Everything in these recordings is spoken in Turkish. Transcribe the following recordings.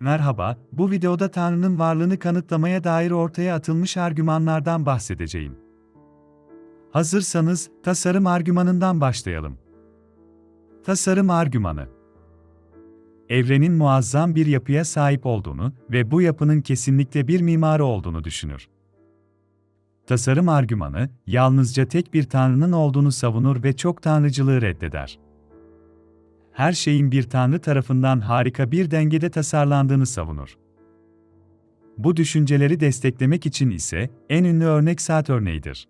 Merhaba, bu videoda Tanrı'nın varlığını kanıtlamaya dair ortaya atılmış argümanlardan bahsedeceğim. Hazırsanız, tasarım argümanından başlayalım. Tasarım argümanı Evrenin muazzam bir yapıya sahip olduğunu ve bu yapının kesinlikle bir mimarı olduğunu düşünür. Tasarım argümanı, yalnızca tek bir tanrının olduğunu savunur ve çok tanrıcılığı reddeder her şeyin bir tanrı tarafından harika bir dengede tasarlandığını savunur. Bu düşünceleri desteklemek için ise en ünlü örnek saat örneğidir.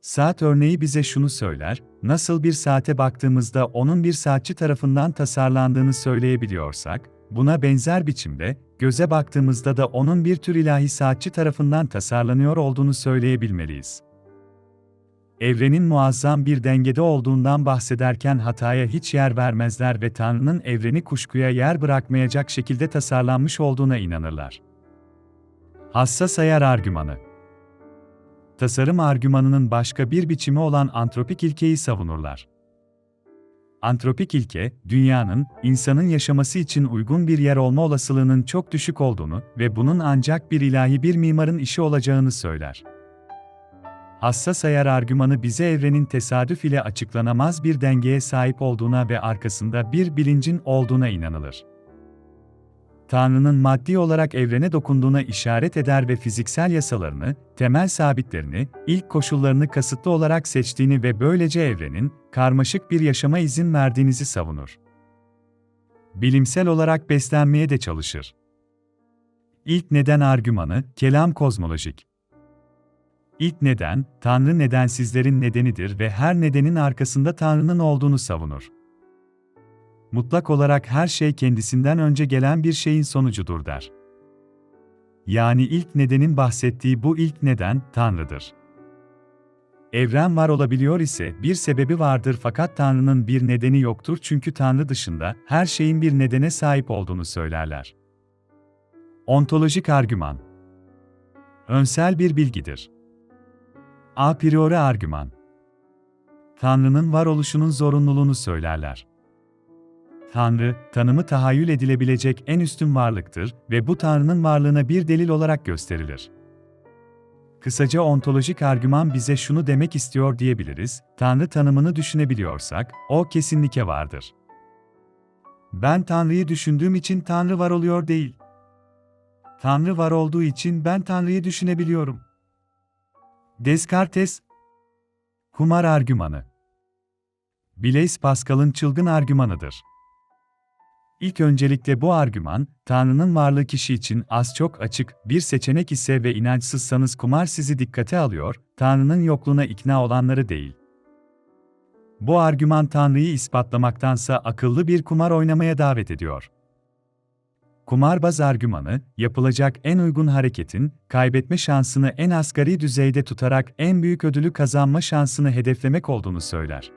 Saat örneği bize şunu söyler, nasıl bir saate baktığımızda onun bir saatçi tarafından tasarlandığını söyleyebiliyorsak, buna benzer biçimde, göze baktığımızda da onun bir tür ilahi saatçi tarafından tasarlanıyor olduğunu söyleyebilmeliyiz evrenin muazzam bir dengede olduğundan bahsederken hataya hiç yer vermezler ve Tanrı'nın evreni kuşkuya yer bırakmayacak şekilde tasarlanmış olduğuna inanırlar. Hassas ayar argümanı Tasarım argümanının başka bir biçimi olan antropik ilkeyi savunurlar. Antropik ilke, dünyanın, insanın yaşaması için uygun bir yer olma olasılığının çok düşük olduğunu ve bunun ancak bir ilahi bir mimarın işi olacağını söyler hassas ayar argümanı bize evrenin tesadüf ile açıklanamaz bir dengeye sahip olduğuna ve arkasında bir bilincin olduğuna inanılır. Tanrı'nın maddi olarak evrene dokunduğuna işaret eder ve fiziksel yasalarını, temel sabitlerini, ilk koşullarını kasıtlı olarak seçtiğini ve böylece evrenin, karmaşık bir yaşama izin verdiğinizi savunur. Bilimsel olarak beslenmeye de çalışır. İlk neden argümanı, kelam kozmolojik. İlk neden, Tanrı nedensizlerin nedenidir ve her nedenin arkasında Tanrı'nın olduğunu savunur. Mutlak olarak her şey kendisinden önce gelen bir şeyin sonucudur der. Yani ilk nedenin bahsettiği bu ilk neden, Tanrı'dır. Evren var olabiliyor ise bir sebebi vardır fakat Tanrı'nın bir nedeni yoktur çünkü Tanrı dışında her şeyin bir nedene sahip olduğunu söylerler. Ontolojik argüman Önsel bir bilgidir. A priori argüman. Tanrı'nın varoluşunun zorunluluğunu söylerler. Tanrı, tanımı tahayyül edilebilecek en üstün varlıktır ve bu Tanrı'nın varlığına bir delil olarak gösterilir. Kısaca ontolojik argüman bize şunu demek istiyor diyebiliriz, Tanrı tanımını düşünebiliyorsak, o kesinlikle vardır. Ben Tanrı'yı düşündüğüm için Tanrı var oluyor değil. Tanrı var olduğu için ben Tanrı'yı düşünebiliyorum. Descartes Kumar argümanı Blaise Pascal'ın çılgın argümanıdır. İlk öncelikle bu argüman, Tanrı'nın varlığı kişi için az çok açık, bir seçenek ise ve inançsızsanız kumar sizi dikkate alıyor, Tanrı'nın yokluğuna ikna olanları değil. Bu argüman Tanrı'yı ispatlamaktansa akıllı bir kumar oynamaya davet ediyor. Kumarbaz argümanı, yapılacak en uygun hareketin, kaybetme şansını en asgari düzeyde tutarak en büyük ödülü kazanma şansını hedeflemek olduğunu söyler.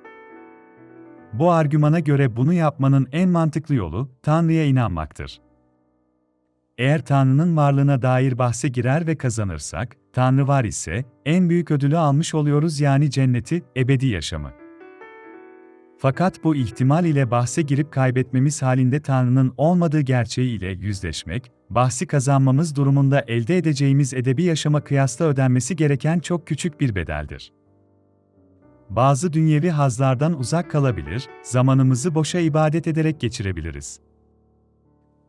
Bu argümana göre bunu yapmanın en mantıklı yolu, Tanrı'ya inanmaktır. Eğer Tanrı'nın varlığına dair bahse girer ve kazanırsak, Tanrı var ise, en büyük ödülü almış oluyoruz yani cenneti, ebedi yaşamı. Fakat bu ihtimal ile bahse girip kaybetmemiz halinde Tanrı'nın olmadığı gerçeği ile yüzleşmek, bahsi kazanmamız durumunda elde edeceğimiz edebi yaşama kıyasla ödenmesi gereken çok küçük bir bedeldir. Bazı dünyevi hazlardan uzak kalabilir, zamanımızı boşa ibadet ederek geçirebiliriz.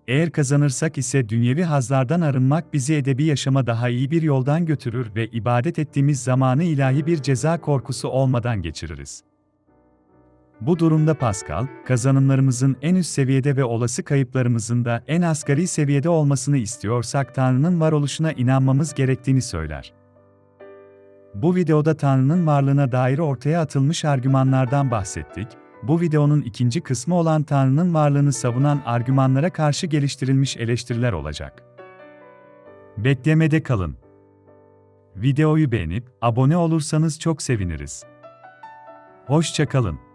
Eğer kazanırsak ise dünyevi hazlardan arınmak bizi edebi yaşama daha iyi bir yoldan götürür ve ibadet ettiğimiz zamanı ilahi bir ceza korkusu olmadan geçiririz. Bu durumda Pascal, kazanımlarımızın en üst seviyede ve olası kayıplarımızın da en asgari seviyede olmasını istiyorsak Tanrı'nın varoluşuna inanmamız gerektiğini söyler. Bu videoda Tanrı'nın varlığına dair ortaya atılmış argümanlardan bahsettik. Bu videonun ikinci kısmı olan Tanrı'nın varlığını savunan argümanlara karşı geliştirilmiş eleştiriler olacak. Beklemede kalın. Videoyu beğenip abone olursanız çok seviniriz. Hoşça kalın.